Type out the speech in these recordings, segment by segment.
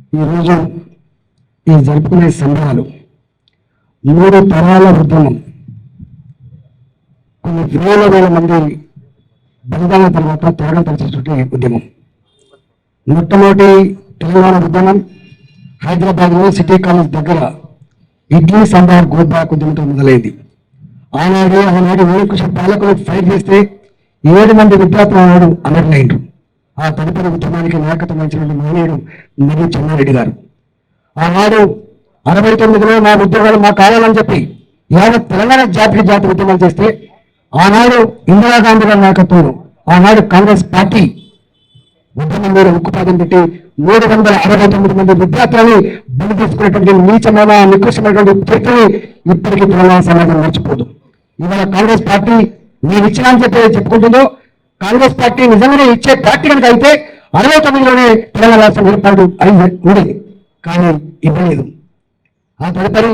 ఈరోజు ఈ జరుపుకునే సంబరాలు మూడు తరాల ఉద్యమం. కొన్ని వేల వేల మంది బలిదాన తర్వాత త్యాగం పరిచేటువంటి ఉద్యమం. మొట్టమొదటి తెలంగాణ ఉద్యమం హైదరాబాద్లో సిటీ కాలేజ్ దగ్గర ఇడ్లీ సాంబార్ గోబ్యాక్ ఉద్యమంతో మొదలైంది. ఆనాడు ఆనాడు నిరంకుశ పాలకులు ఫైట్ చేస్తే ఏడు మంది విద్యార్థులు ఆనాడు అమరులైండ్రు. ఆ తదుపరి ఉద్యమానికి నాయకత్వం వహించినటువంటి మహనీయుడు మరి చెన్నారెడ్డి గారు. ఆనాడు అరవై తొమ్మిదిలో మా ఉద్యోగాలు మాకు కావాలని చెప్పి యావత్ తెలంగాణ జాతీయ జాతి ఉద్యమాలు చేస్తే ఆనాడు ఇందిరాగాంధీ గారి నాయకత్వంలో ఆనాడు కాంగ్రెస్ పార్టీ ఉద్యమం మీద ఉక్కుపాదం పెట్టి మూడు వందల అరవై తొమ్మిది మంది విద్యార్థులని బలి తీసుకున్నటువంటి నీచమైన నికృష్టమైనటువంటి చరిత్రని ఇప్పటికీ తెలంగాణ సమాజం మర్చిపోదు. ఇవాళ కాంగ్రెస్ పార్టీ నేను ఇచ్చినా అని చెప్పి చెప్పుకుంటుందో కాంగ్రెస్ పార్టీ నిజంగానే ఇచ్చే పార్టీ కనుక అయితే అరవై తొమ్మిదిలోనే తెలంగాణ రాష్ట్రం ఏర్పాటు అయింది ఉండేది కానీ ఇవ్వలేదు. ఆ తదుపరి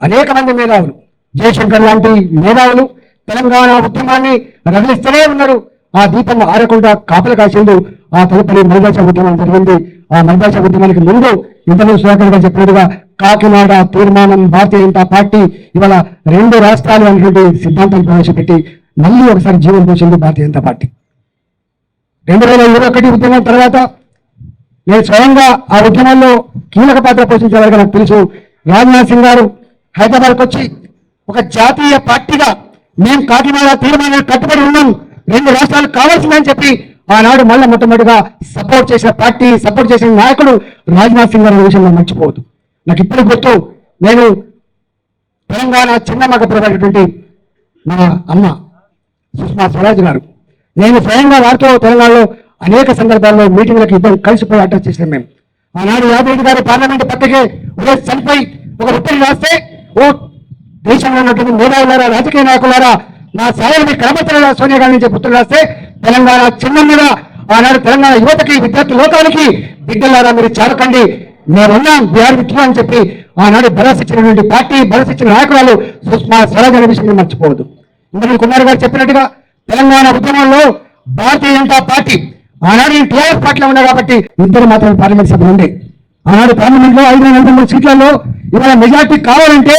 అనేక మంది మేధావులు జయశంకర్ లాంటి మేధావులు తెలంగాణ ఉద్యమాన్ని రగిలిస్తూనే ఉన్నారు. ఆ దీపం ఆరకుండా కాపలు కాసేందు ఆ తదుపరి మలిదాస ఉద్యమం జరిగింది. ఆ మలిదాస ఉద్యమానికి ముందు ఇంతకుముందు సుధాకర్ గారు చెప్పినట్టుగా కాకినాడ తీర్మానం భారతీయ జనతా పార్టీ ఇవాళ రెండు రాష్ట్రాలు అనేటువంటి సిద్ధాంతాన్ని ప్రవేశపెట్టి మళ్ళీ ఒకసారి జీవనం పోసింది భారతీయ జనతా పార్టీ. రెండు వేల ఇరవై ఒకటి ఉద్యమం తర్వాత నేను స్వయంగా ఆ ఉద్యమంలో కీలక పాత్ర పోషించాలని నాకు తెలుసు. రాజ్నాథ్ సింగ్ గారు హైదరాబాద్కి వచ్చి ఒక జాతీయ పార్టీగా మేము కాకినాడ తీర్మానానికి కట్టుబడి ఉన్నాం. రెండు రాష్ట్రాలు కావాల్సిందని చెప్పి ఆనాడు మళ్ళీ మొట్టమొదటిగా సపోర్ట్ చేసిన పార్టీ సపోర్ట్ చేసిన నాయకుడు రాజ్నాథ్ సింగ్ గారి విషయంలో మర్చిపోవద్దు. నాకు ఇప్పుడు గుర్తు నేను తెలంగాణ చిన్నమ్మకు పిలవైనటువంటి మా అమ్మ సుష్మా స్వరాజ్ గారు. నేను స్వయంగా వారితో తెలంగాణలో అనేక సందర్భాల్లో మీటింగ్లకు ఇద్దరు కలిసిపోయి అటాచ్ చేసాం మేము. ఆనాడు యాదవ్ గారు పార్లమెంట్ పక్కకే ఉదయం చనిపోయి ఒక ఉత్తరం రాస్తే ఓ దేశంలో ఉన్నటువంటి మేధావులారా రాజకీయ నాయకులారా నా సాయం మీ కనబడుతున్న సోనియా గాంధీ నుంచి ఉత్తరం రాస్తే తెలంగాణ చిన్న మీద ఆనాడు తెలంగాణ యువతకి విద్యార్థి లోకానికి బిడ్డలారా మీరు చేరకండి మేమున్నాం బీఆర్ విట్టు అని చెప్పి ఆనాడు భరోసా పార్టీ భరోసా నాయకురాలు సుష్మా స్వరాజ్ అనే విషయం మర్చిపోవద్దు. ఇంద్రుడు కుమార్ గారు చెప్పినట్టుగా తెలంగాణ ఉద్యమంలో భారతీయ జనతా పార్టీ ఆనాడు ఈ టీఆర్ఎస్ పార్టీలో ఉన్నా కాబట్టి ఇద్దరు మాత్రమే పార్లమెంట్ సభ్యులు ఉండే. ఆనాడు పార్లమెంట్లో ఐదు వందల నలభై మూడు సీట్లలో ఇవాళ మెజార్టీ కావాలంటే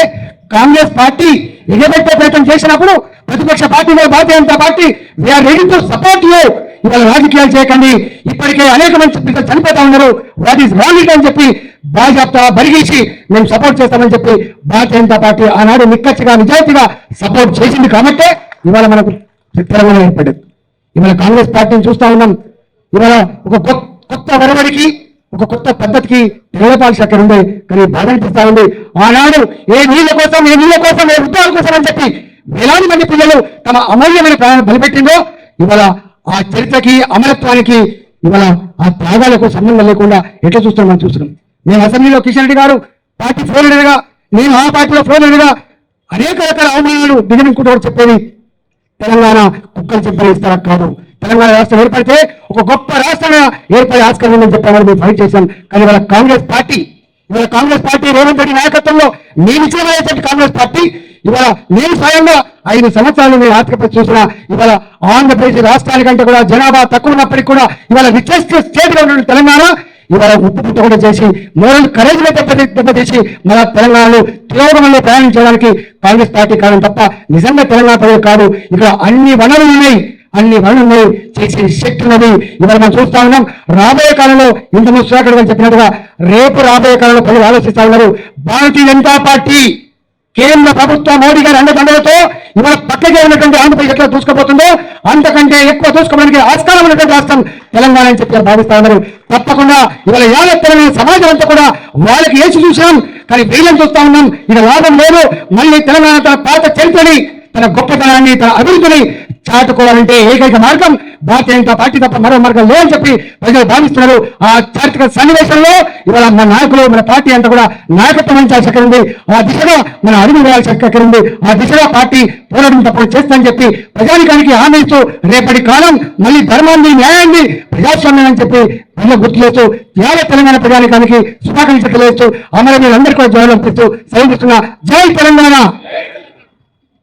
కాంగ్రెస్ పార్టీ ఎగబెట్టే ప్రయత్నం చేసినప్పుడు ప్రతిపక్ష పార్టీలో Bharatiya Janata party we are ready to support you ఇవాళ రాజకీయాలు చేయకండి. ఇప్పటికే అనేక మంది పిల్లలు చనిపోతా ఉన్నారు. వాట్ ఈస్ రాంగ్ అని చెప్పి బాజాప్తా బరిగేసి మేము సపోర్ట్ చేస్తామని చెప్పి భారతీయ జనతా పార్టీ ఆనాడు నిక్కచ్చిగా నిజాయితీగా సపోర్ట్ చేసింది కాబట్టే ఇవాళ మనకు తెలంగాణ ఏర్పడింది. ఇవాళ కాంగ్రెస్ పార్టీని చూస్తా ఉన్నాం. ఇవాళ ఒక కొత్త వరవడికి ఒక కొత్త పద్ధతికి తెల్లపాలు అక్కడ ఉంది కానీ బాధ అనిపిస్తా ఉంది. ఆనాడు ఏ నీళ్ళ కోసం ఏ నీళ్ళ కోసం ఏ వృద్ధాల కోసం అని చెప్పి వేలాది మంది పిల్లలు తమ అమూల్యమైన ప్రాణాలు బలిపెట్టిందో ఇవాళ ఆ చరిత్రకి అమరత్వానికి ఇవాళ ఆ త్యాగాలకు సంబంధం లేకుండా ఎట్లా చూస్తున్నాం మనం చూస్తున్నాం. మేము అసెంబ్లీలో కిషన్ రెడ్డి గారు పార్టీ ఫోన్ లీడర్గా నేను ఆ పార్టీలో ఫోన్ లీడర్గా అనేక రకాల అవమానాలు దిగనుకుంటూ చెప్పేది తెలంగాణ కుక్కలు చెప్పని ఇస్తారా కాదు. తెలంగాణ రాష్ట్రం ఏర్పడితే ఒక గొప్ప రాష్ట్రంగా ఏర్పడే ఆస్కారం ఉందని చెప్పామని మేము ఫైట్ చేశాం. కానీ ఇవాళ కాంగ్రెస్ పార్టీ ఇవాళ కాంగ్రెస్ పార్టీ రేవంత్ రెడ్డి నాయకత్వంలో నేను ఇచ్చిన కాంగ్రెస్ పార్టీ ఇవాళ నేను స్వయంగా ఐదు సంవత్సరాలు మీరు ఆర్థిక చూసిన ఇవాళ ఆంధ్రప్రదేశ్ రాష్ట్రానికంటే కూడా జనాభా తక్కువ ఉన్నప్పటికీ కూడా ఇవాళ రిచెస్ట్ స్టేట్గా ఉన్న తెలంగాణ ఇవాళ ఉప్పు పుట్ట కూడా చేసి మోరల్ కరేజ్లో దెబ్బ దెబ్బతీసి మన తెలంగాణలో తీవ్రమంలో ప్రయాణం చేయడానికి కాంగ్రెస్ పార్టీ కారణం తప్ప నిజంగా తెలంగాణ ప్రజలు కాదు. ఇక్కడ అన్ని వనరులు ఉన్నాయి. అన్ని వనరులు చేసే శక్తి ఉన్నది. ఇవాళ మనం చూస్తా ఉన్నాం రాబోయే కాలంలో ఇంత సుధాకర్ గారు చెప్పినట్టుగా రేపు రాబోయే కాలంలో ప్రజలు ఆలోచిస్తా ఉన్నారు. భారతీయ జనతా పార్టీ కేంద్ర ప్రభుత్వ మోడీ గారి అండదండలతో ఇవాళ పక్కకే ఉన్నటువంటి ఆంధ్రప్రదేశ్ ఎట్లా దూసుకుపోతుందో అంతకంటే ఎక్కువ దూసుకోవడానికి ఆస్కారం ఉన్నటువంటి రాష్ట్రం తెలంగాణ అని చెప్పి భావిస్తా ఉన్నారు. తప్పకుండా ఇవాళ యావత్ తెలంగాణ సమాజం అంతా కూడా వాళ్ళకి ఏసి చూసాం కానీ వీళ్ళని చూస్తా ఉన్నాం. ఇది లాభం లేదు. మళ్ళీ తెలంగాణ తన పాత చరిత్రని తన గొప్పతనాన్ని తన అభివృద్ధిని చాటుకోవాలంటే ఏకైక మార్గం భారతీయ జనతా పార్టీ తప్ప మరో మార్గం లేదని చెప్పి ప్రజలు భావిస్తున్నారు. ఆ చారిత్రక సన్నివేశంలో ఇవాళ మన నాయకులు మన పార్టీ అంతా కూడా నాయకత్వం వహించాల్సి అక్కడ ఉంది ఆ దిశగా మన అడుగు వేయాల్సి ఉంది ఆ దిశగా పార్టీ పోరాటం తప్పని చేస్తుందని చెప్పి ప్రజానికానికి హామీ ఇస్తూ రేపటి కాలం మళ్ళీ ధర్మాన్ని న్యాయాన్ని ప్రజాస్వామ్యం అని చెప్పి ప్రజలు గుర్తు చేస్తూ యావ తెలంగాణ ప్రజానికానికి శుభాకాంక్షలు తెలియజేస్తూ అమరవీరులందరికీ కూడా జోహార్లు సైనిస్తున్న జై తెలంగాణ!